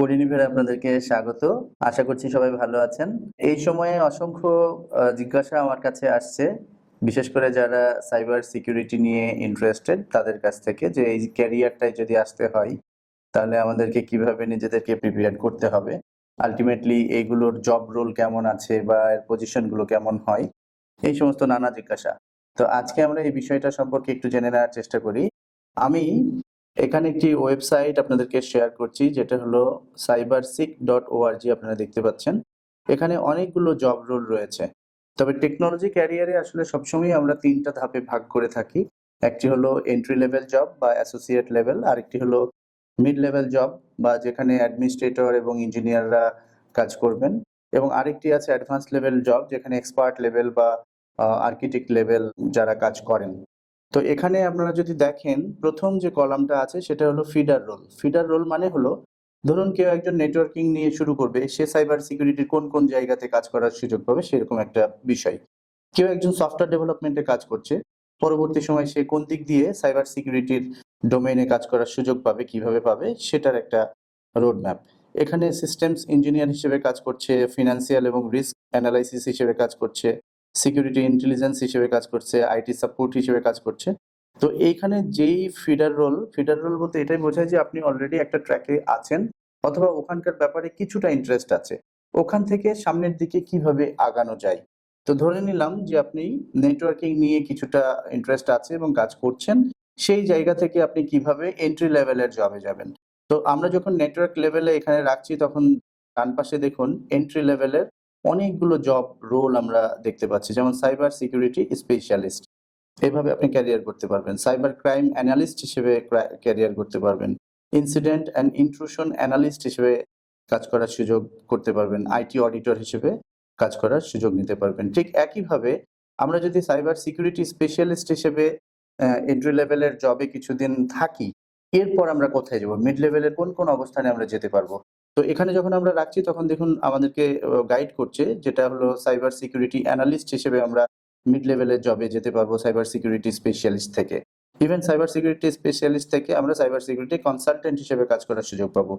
করিনিভের আপনাদেরকে স্বাগত। আশা করছি সবাই ভালো আছেন। এই সময়ে অসংখ্য জিজ্ঞাসা আমার কাছে আসছে। বিশেষ করে যারা সাইবার সিকিউরিটি নিয়ে ইন্টারেস্টেড তাদের কাছ থেকে যে এই ক্যারিয়ারটায় যদি আসতে হয়, তাহলে আমাদেরকে কীভাবে নিজেদেরকে প্রিপেয়ার করতে হবে? আলটিমেটলি এইগুলোর জব রোল কেমন আছে বা এর পজিশনগুলো কেমন হয়? এই সমস্ত নানা জিজ্ঞাসা। তো আজকে আমরা এই বিষয়টা সম্পর্কে একটু জেনে নেওয়ার চেষ্টা করি। আমি এখানে একটি ওয়েবসাইট আপনাদেরকে শেয়ার করছি, যেটা হলো সাইবার সিক ডট ওআরজি আপনারা দেখতে পাচ্ছেন। এখানে অনেকগুলো জব রোল রয়েছে। তবে টেকনোলজি ক্যারিয়ারে আসলে সবসময় আমরা তিনটা ধাপে ভাগ করে থাকি। একটি হলো এন্ট্রি লেভেল জব বা অ্যাসোসিয়েট লেভেল আরেকটি হলো মিড লেভেল জব বা যেখানে অ্যাডমিনিস্ট্রেটর এবং ইঞ্জিনিয়াররা কাজ করবেন। এবং আরেকটি আছে অ্যাডভান্স লেভেল জব যেখানে এক্সপার্ট লেভেল বা আর্কিটেক্ট লেভেল যারা কাজ করেন। তো এখানে আপনারা যদি দেখেন, প্রথম যে কলামটা আছে সেটা হলো ফিডার রোল। ফিডার রোল মানে হলো, ধরুন কেউ একজন নেটওয়ার্কিং নিয়ে শুরু করবে, সে সাইবার সিকিউরিটির কোন কোন জায়গাতে কাজ করার সুযোগ পাবে সেরকম একটা বিষয়। কেউ একজন সফটওয়্যার ডেভেলপমেন্টে কাজ করছে, পরবর্তী সময় সে কোন দিক দিয়ে সাইবার সিকিউরিটির ডোমেইনে কাজ করার সুযোগ পাবে, কীভাবে পাবে, সেটার একটা রোড ম্যাপ এখানে সিস্টেমস ইঞ্জিনিয়ার হিসেবে কাজ করছে ফিনান্সিয়াল এবং রিস্ক অ্যানালাইসিস হিসেবে কাজ করছে। সিকিউরিটি ইন্টেলিজেন্স হিসেবে কাজ করছে আইটি সাপোর্ট হিসেবে কাজ করছে। তো এইখানে যেই ফিডার রোল ফিডার রোল বলতে এটাই বোঝায় যে আপনি অলরেডি একটা ট্র্যাকে আছেন অথবা ওখানকার ব্যাপারে কিছুটা ইন্টারেস্ট আছে। ওখান থেকে সামনের দিকে কীভাবে আগানো যায়? তো ধরে নিলাম যে আপনি নেটওয়ার্কিং নিয়ে কিছুটা ইন্টারেস্ট আছে এবং কাজ করছেন, সেই জায়গা থেকে আপনি কীভাবে এন্ট্রি লেভেলের জবে যাবেন? তো আমরা যখন নেটওয়ার্ক লেভেলে এখানে রাখছি, তখন ডান পাশে দেখুন এন্ট্রি লেভেলের অনেকগুলো জব রোল আমরা দেখতে পাচ্ছি। যেমন সাইবার সিকিউরিটি স্পেশালিস্ট এভাবে আপনি ক্যারিয়ার করতে পারবেন। সাইবার ক্রাইম অ্যানালিস্ট হিসেবে ক্যারিয়ার করতে পারবেন। ইনসিডেন্ট অ্যান্ড ইন্ট্রুশন অ্যানালিস্ট হিসেবে কাজ করার সুযোগ করতে পারবেন। আইটি অডিটর হিসেবে কাজ করার সুযোগ নিতে পারবেন। ঠিক একইভাবে আমরা যদি সাইবার সিকিউরিটি স্পেশালিস্ট হিসেবে এন্ট্রি লেভেলের জবে কিছুদিন থাকি, এরপর আমরা কোথায় যাব? মিড লেভেলের কোন কোন অবস্থানে আমরা যেতে পারব? তো এখানে যখন আমরা রাখছি, তখন দেখুন আমাদেরকে গাইড করছে, যেটা হলো সাইবার সিকিউরিটি অ্যানালিস্ট হিসেবে আমরা মিড লেভেলের জবে যেতে পারব সাইবার সিকিউরিটি স্পেশালিস্ট থেকে। ইভেন সাইবার সিকিউরিটি স্পেশালিস্ট থেকে আমরা সাইবার সিকিউরিটি কনসালটেন্ট হিসেবে কাজ করার সুযোগ পাবো।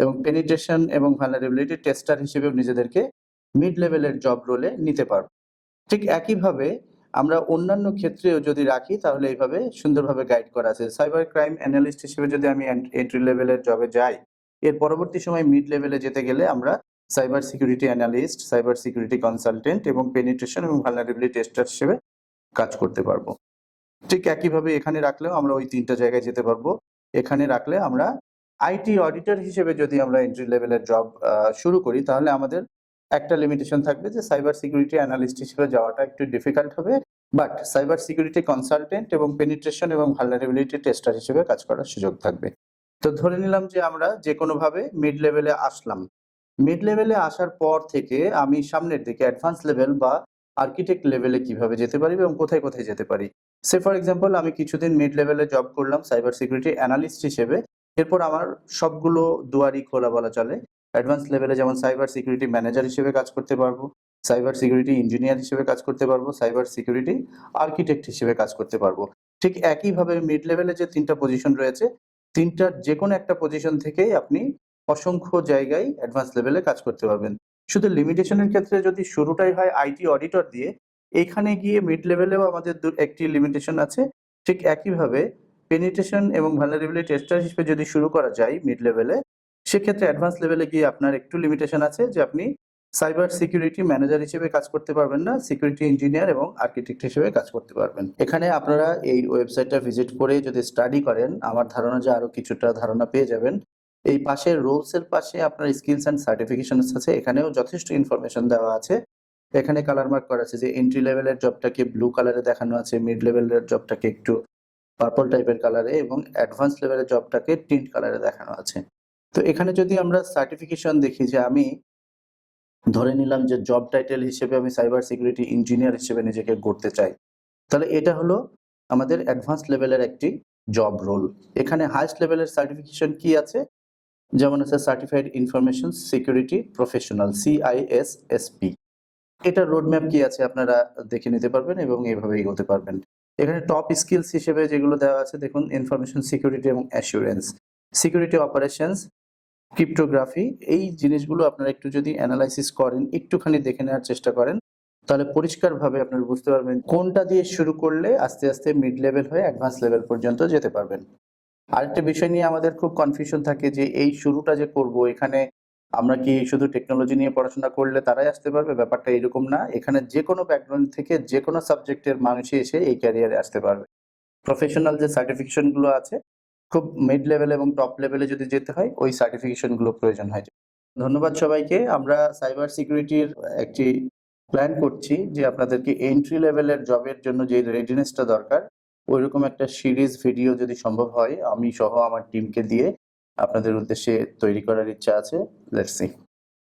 এবং পেনিট্রেশন এবং ভালনারেবিলিটি টেস্টার হিসেবেও নিজেদেরকে মিড লেভেলের জব রোলে নিতে পারব। ঠিক একইভাবে আমরা অন্যান্য ক্ষেত্রেও যদি রাখি, তাহলে এইভাবে সুন্দরভাবে গাইড করা আছে। সাইবার ক্রাইম অ্যানালিস্ট হিসেবে যদি আমি এন্ট্রি লেভেলের জবে যাই এর পরবর্তী সময় মিড লেভেলে যেতে গেলে আমরা cyber security analyst cyber security consultant এবং পেনিট্রেশন এবং ভালনারেবিলিটি টেস্টার হিসেবে কাজ করতে পারব। ঠিক একইভাবে এখানে রাখলেও আমরা ওই তিনটা জায়গায় যেতে পারব। এখানে রাখলে আমরা আইটি অডিটর হিসেবে যদি আমরা এন্ট্রি লেভেলের জব শুরু করি, তাহলে আমাদের একটা লিমিটেশন থাকবে যে সাইবার সিকিউরিটি অ্যানালিস্ট হিসেবে যাওয়াটা একটু ডিফিকাল্ট হবে। বাট সাইবার সিকিউরিটি কনসালটেন্ট এবং পেনিট্রেশন এবং ভালনারেবিলিটি টেস্টার হিসেবে কাজ করার সুযোগ থাকবে। তো ধরে নিলাম যে আমরা যে কোনোভাবে মিড লেভেলে আসলাম। মিড লেভেলে আসার পর থেকে আমি সামনের দিকে অ্যাডভান্স লেভেল বা আর্কিটেক্ট লেভেলে কীভাবে যেতে পারি এবং কোথায় কোথায় যেতে পারি? সে ফর এক্সাম্পল আমি কিছুদিন মিড লেভেলে জব করলাম সাইবার সিকিউরিটি অ্যানালিস্ট হিসেবে। এরপর আমার সবগুলো দুয়ারই খোলা বলা চলে অ্যাডভান্স লেভেলে যেমন সাইবার সিকিউরিটি ম্যানেজার হিসেবে কাজ করতে পারব সাইবার সিকিউরিটি ইঞ্জিনিয়ার হিসেবে কাজ করতে পারব সাইবার সিকিউরিটি আর্কিটেক্ট হিসেবে কাজ করতে পারব। ঠিক একইভাবে মিড লেভেলে যে তিনটা পজিশন রয়েছে তিনটার যে কোনো একটা পজিশন থেকেই আপনি অসংখ্য জায়গায় অ্যাডভান্স লেভেলে কাজ করতে পারবেন। শুধু লিমিটেশনের ক্ষেত্রে যদি শুরুটাই হয় আইটি অডিটর দিয়ে, এখানে গিয়ে মিড লেভেলেও আমাদের একটি লিমিটেশন আছে। ঠিক একইভাবে পেনিটেশন এবং ভালনারেবিলিটি টেস্টার হিসেবে যদি শুরু করা যায় মিড লেভেলে সেক্ষেত্রে অ্যাডভান্স লেভেলে গিয়ে আপনার একটু লিমিটেশন আছে যে আপনি সাইবার সিকিউরিটি ম্যানেজার হিসেবে কাজ করতে পারবেন না, সিকিউরিটি ইঞ্জিনিয়ার এবং আর্কিটেক্ট হিসেবে কাজ করতে পারবেন। এখানে আপনারা এই ওয়েবসাইটটা ভিজিট করে যদি স্টাডি করেন, আমার ধারণা যে আরও কিছুটা ধারণা পেয়ে যাবেন। এই পাশে রোলস এর পাশে আপনার স্কিলস অ্যান্ড সার্টিফিকেশন আছে, এখানেও যথেষ্ট ইনফরমেশন দেওয়া আছে। এখানে কালার মার্ক করা আছে যে এন্ট্রি লেভেলের জবটাকে ব্লু কালারে দেখানো আছে মিড লেভেলের জবটাকে একটু পার্পল টাইপের কালারে এবং অ্যাডভান্স লেভেলের জবটাকে টিন্ট কালারে দেখানো আছে। তো এখানে যদি আমরা সার্টিফিকেশন দেখি যে আমি ধরে নিলাম যে জব টাইটেল হিসেবে আমি সাইবার সিকিউরিটি ইঞ্জিনিয়ার হিসেবে নিজেকে গড়তে চাই। তাহলে এটা হলো আমাদের অ্যাডভান্স লেভেলের একটি জব রোল এখানে হাইস্ট লেভেলের সার্টিফিকেশন কি আছে? যেমন আছে certified information security professional CISSP এটা রোডম্যাপ কি আছে আপনারা দেখে নিতে পারবেন এবং এইভাবে এগোতে পারবেন। এখানে টপ স্কিলস হিসেবে যেগুলো দেওয়া আছে, দেখুন ইনফরমেশন সিকিউরিটি এবং অ্যাসুরেন্স সিকিউরিটি অপারেশনস ক্রিপ্টোগ্রাফি, এই জিনিসগুলো আপনারা একটু যদি অ্যানালাইসিস করেন, একটুখানি দেখে নেওয়ার চেষ্টা করেন, তাহলে পরিষ্কারভাবে আপনারা বুঝতে পারবেন কোনটা দিয়ে শুরু করলে আস্তে আস্তে মিড লেভেল হয়ে অ্যাডভান্স লেভেল পর্যন্ত যেতে পারবেন। আরেকটা বিষয় নিয়ে আমাদের খুব কনফিউশন থাকে যে এই শুরুটা যে করব, এখানে আমরা কি শুধু টেকনোলজি নিয়ে পড়াশোনা করলে তারাই আসতে পারবে? ব্যাপারটা এরকম না। এখানে যে কোনো ব্যাকগ্রাউন্ড থেকে যে কোনো সাবজেক্টের মানুষই এসে এই ক্যারিয়ারে আসতে পারবে। প্রফেশনাল যে সার্টিফিকেশনগুলো আছে খুব মিড লেভেল এবং টপ লেভেলে যদি যেতে হয়, ওই সার্টিফিকেশনগুলো প্রয়োজন হয়। ধন্যবাদ সবাইকে। আমরা সাইবার সিকিউরিটির একটি প্ল্যান করছি যে আপনাদেরকে এন্ট্রি লেভেলের জবের জন্য যে রেডিনেসটা দরকার ওই রকম একটা সিরিজ ভিডিও যদি সম্ভব হয়, আমি সহ আমার টিমকে দিয়ে আপনাদের উদ্দেশ্যে তৈরি করার ইচ্ছা আছে। Let's see